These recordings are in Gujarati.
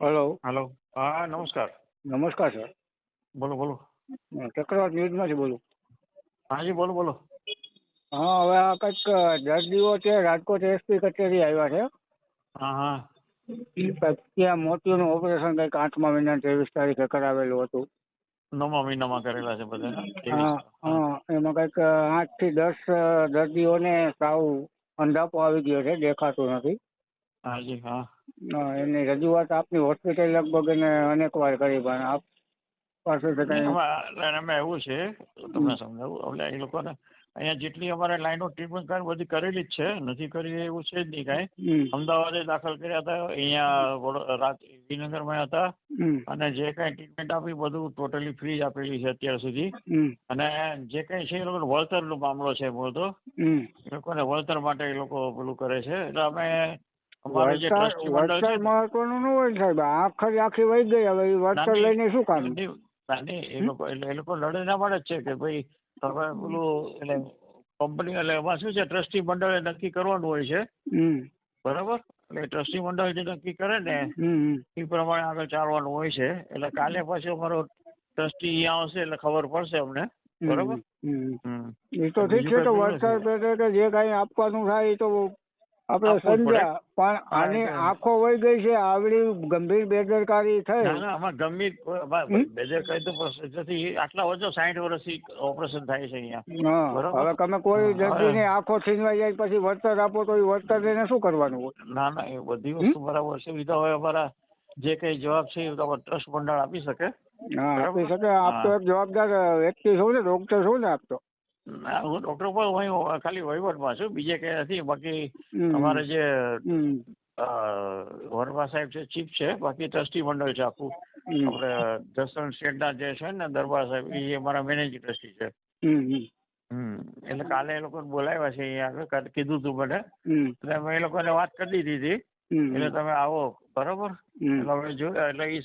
હલો હલો હા નમસ્કાર. નમસ્કાર સર બોલો બોલો. ચક્રવાત ન્યૂઝમાંથી બોલું. હાજી બોલો બોલો. હા હવે આ કંઈક દર્દીઓ છે રાજકોટ એસપી કચેરી આવ્યા છે. હા હા. ત્યાં મોતીનું ઓપરેશન કંઈક આઠમા મહિના ત્રેવીસ તારીખે કરાવેલું હતું. નવમા મહિનામાં કરેલા છે બધા હા હા એમાં કંઈક આઠથી દસ દર્દીઓને સાવ અંધાપો આવી ગયો છે દેખાતું નથી. હાજી હા. હા, એની રજૂઆત આપની હોસ્પિટલ લગભગ એને અનેક વાર કરી પણ આપ પાસેથી કંઈ એમાં એમાં એવું છે તમને સમજાવું? એટલે એ લોકોને અહીંયા જેટલી અમારે લાઈનો ટ્રીટમેન્ટ કરી બધી કરેલી જ છે નથી કરી એવું છે જ નહીં કાંઈ. અમદાવાદે દાખલ કર્યા હતા અહીંયા રાત વિનગરમાં હતા. અને જે કાંઈ ટ્રીટમેન્ટ આપી બધું ટોટલી ફ્રી જ આપેલી છે અત્યાર સુધી. અને જે કાંઈ છે એ લોકોનો વળતરનો મામલો છે હમ. એ લોકોને વળતર માટે એ લોકો પેલું કરે છે. એટલે અમે અમારે જે ટ્રસ્ટી મંડળ છે મહત્વનું ન હોય સાહેબ. આખરી આખી વહી ગઈ. હવે એ વળતર લઈને શું કામ? એ લોકો એ લોકો લડે ના મળે જ છે કે ભાઈ તમે પેલું એટલે કંપની એટલે એમાં શું છે? ટ્રસ્ટી મંડળે નક્કી કરવાનું હોય છે. બરાબર? એટલે ટ્રસ્ટી મંડળ જે નક્કી કરે ને એ પ્રમાણે આગળ ચાલવાનું હોય છે. એટલે કાલે પછી અમારો ટ્રસ્ટી અહીંયા આવશે એટલે ખબર પડશે અમને. બરોબર? હમ. એ તો ઠીક છે. તો બીજું પેટે કે જે કઈ આપવાનું થાય એ તો આપણે સમજ્યા પણ આની આંખો વહી ગઈ છે આવડી ગંભીર બેદરકારી થઈ. આમાં ગંભીર બેદરકારી તો નથી આટલા વર્ષો સાઠ વર્ષથી ઓપરેશન થાય છે અહીંયા. હવે તમે કોઈ દર્દીને આંખો છીનવાઈ જાય પછી વળતર આપો તો એ વળતર લઈને શું કરવાનું હોય? ના ના એ બધી વસ્તુ બરાબર છે. તો હવે અમારા જે કઈ જવાબ છે એ તમારે ટ્રસ્ટ મંડળ આપી શકે. હા. આપી શકે. આપ તો એક જવાબદાર વ્યક્તિ છો ને ડોક્ટર છો ને આપ તો. ના, હું ડોક્ટર પણ ખાલી વહીવટમાં છું. બીજે કઈ નથી. બાકી. અમારે જે વરવા સાહેબ છે ચીફ છે બાકી ટ્રસ્ટી મંડળ છે આખું. આપણે જસદણ સ્ટેટના જે છે ને દરબાર સાહેબ એ અમારા મેનેજિંગ ટ્રસ્ટી છે. એટલે કાલે એ લોકોને બોલાવ્યા છે અહીંયા આગળ કીધું તું મને. એટલે અમે એ લોકોને વાત કરી દીધી હતી. એટલે તમે આવો બરોબર. એટલે હવે જો એટલે એ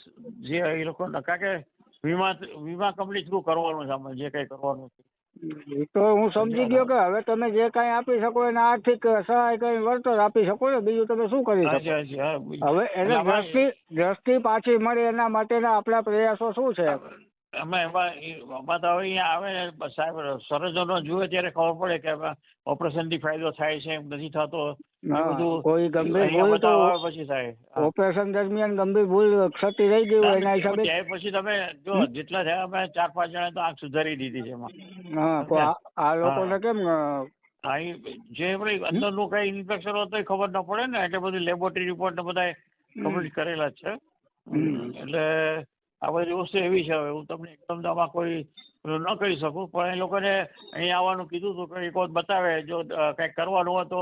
જે એ લોકો નક્કા કે વીમા વીમા કંપની થ્રુ કરવાનું છે આમાં જે કંઈ કરવાનું છે. એ તો હું સમજી ગયો કે હવે તમે જે કઈ આપી શકો એને આર્થિક સહાય કઈ વળતર આપી શકો ને બીજું તમે શું કરી શકો. હવે એને દ્રષ્ટિ દ્રષ્ટિ પાછી મળે એના માટેના આપણા પ્રયાસો શું છે અમે એમાં ઈ- તો હવે અહીંયા આવે ને સાહેબ સરજનો જુએ ત્યારે ખબર પડે કે ઓપરેશનથી ફાયદો થાય છે એમ નથી થતો. કોઈ ગંભીર ભૂલ તો પછી થાય ઓપરેશન દરમિયાન ગંભીર ભૂલ ક્ષતિ રહી ગઈ હોય એના હિસાબે? ત્યારે પછી તમે જો જેટલા થયા અમે ચાર પાંચ જણા તો આંખ સુધારી દીધી છે એમાં. હા આ લોકોને કેમ અહીં જે અંદર અંદરનું કઈ ઇન્ફેક્શન હોય તો ખબર ન પડે ને એટલે બધું લેબોરેટરી રિપોર્ટ ને બધા કમ્પ્લીટ કરેલા જ છે. એટલે આ બધી વસ્તુ એવી છે હવે. હું તમને એકદમ આમાં કોઈ ન કરી શકું પણ એ લોકોને અહીંયા આવવાનું કીધું હતું કે એક વખત બતાવે જો કંઈક કરવાનું હોય તો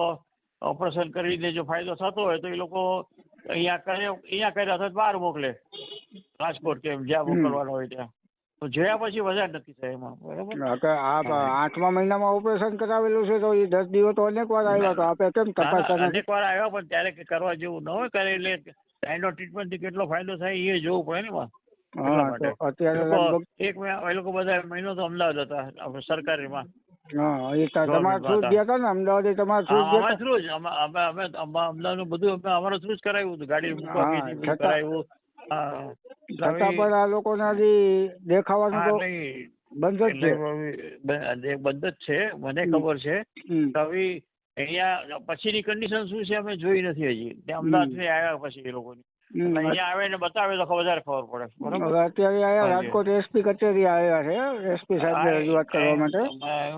ઓપરેશન કરીને જો ફાયદો થતો હોય તો એ લોકો અહીંયા કરે અહીંયા કર્યા અથવા બહાર મોકલે. રાજકોટ કે જ્યાં. મોકલવાનું હોય ત્યાં. તો જોયા પછી વધારે નથી થાય એમાં. બરાબર? આઠમા મહિનામાં ઓપરેશન કરાવેલું છે તો એ દસ દિવસ તો અનેક વાર આવ્યા તો આપે કેમ તપાસ અનેક વાર આવ્યા પણ ત્યારે કરવા જેવું ન હોય કરે એટલે એનો ટ્રીટમેન્ટથી કેટલો ફાયદો થાય એ જોવું પડે ને એમાં. હા તો અત્યારે લગભગ એક એ લોકો બધા મહિનો તો અમદાવાદ હતા સરકારીમાં. હા એ તમારા થ્રુ જ ગયા હતા ને? અમદાવાદ તમારા થ્રુ જ ગયા થ્રુ જ. અમે અમે અમે અમે અમદાવાદનું બધું અમે અમારા થ્રુ જ કરાવ્યું હતું. ગાડી મૂકવા હા, ગઈ હતી, બધું છતાં- કરાવ્યું. હા એટલે હતા છતાં પણ આ લોકોને દેખાવાનું તો બંધ જ છે. હવે બ- એ બંધ જ છે મને ખબર છે. હવે અહીંયા પછીની કન્ડિશન શું છે અમે જોઈ નથી હજી. ત્યાં અમદાવાદથી આવ્યા પછી એ લોકોની. અહીંયા આવે ને બતાવે તો વધારે ખબર પડે બરોબર? અત્યારે આયા રાજકોટ એસપી કચેરી આવ્યા છે એસપી સાહેબને રજૂઆત કરવા માટે.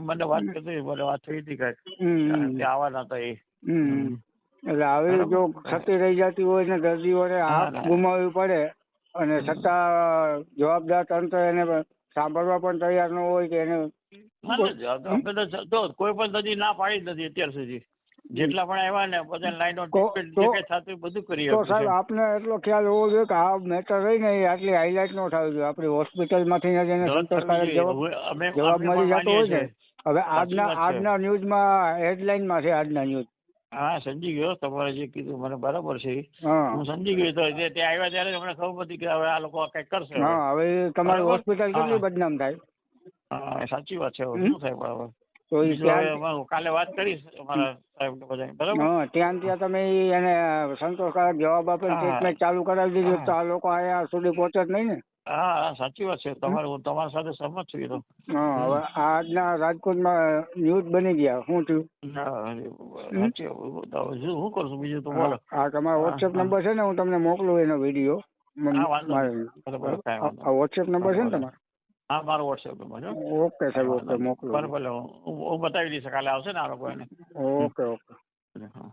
મને વાત કરી મને વાત થઈ હતી કાંઈક. હમ, હમ. ત્યાં આવવાના હતા એ. એટલે આવી જો ક્ષતિ રહી જતી હોય ને દર્દીઓને હાથ. ગુમાવવી પડે અને છતાં જવાબદાર તંત્ર એને સાંભળવા પણ તૈયાર ન હોય કે એને કોઈ પણ દર્દી ના પાડી જ નથી અત્યાર સુધી. જેટલા પણ આવ્યા ને બધા લાઈનો તો- તો- થતું બધું કરી તો સાહેબ. આપને એટલો ખ્યાલ હોવો જોઈએ કે આ મેટર રહી ને આટલી હાઇલાઇટ નો થવી જોઈએ. આપણી હોસ્પિટલમાંથી જ એને જવાબ સંતોષકારક જવાબ મળી જતો હોય ને હવે આજના. આજના ન્યૂઝમાં હેડલાઇનમાં છે આજના ન્યૂઝ હા સમજી ગયો. તમારે જે કીધું મને બરાબર છે. હું. સમજી ગયો તો ત્યાં આવ્યા ત્યારે જ ખબર પડી કે હવે આ લોકો કંઈક કરશે. હા હવે તમારી હોસ્પિટલ કેટલી બદનામ થાય? હા સાચી વાત છે. શું થાય હવે? તો એ બીજું હવે ત્યાં હું કાલે વાત કરીશ અમારા સાહેબ બરાબર? હા ત્યાં ત્યાં તમે એને સંતોષકારક જવાબ ટ્રીટમેન્ટ ચાલુ કરાવી દીધી તો આ લોકો અહીંયા સુધી પહોંચે જ નહીં ને? હા હા સાચી વાત છે. તમારે હું તમારા સાથે સહમત છું એ તો. હા હવે આજના રાજકોટમાં ન્યૂઝ બની ગયા. શું થયું? શું કરશું? બીજું તો બોલો. આ તમારો વોટ્સએપ નંબર છે ને? હું તમને મોકલું એનો વીડિયો હા, વોટ્સએપ નંબર છે ને. તમારો? હા મારો વોટ્સએપ નંબર છે ઓકે સાહેબ ઓકે ભલે ભલે હું હું બતાવી દઈશ કાલે આવશે ને આ લોકો એને. ઓકે ઓકે હા.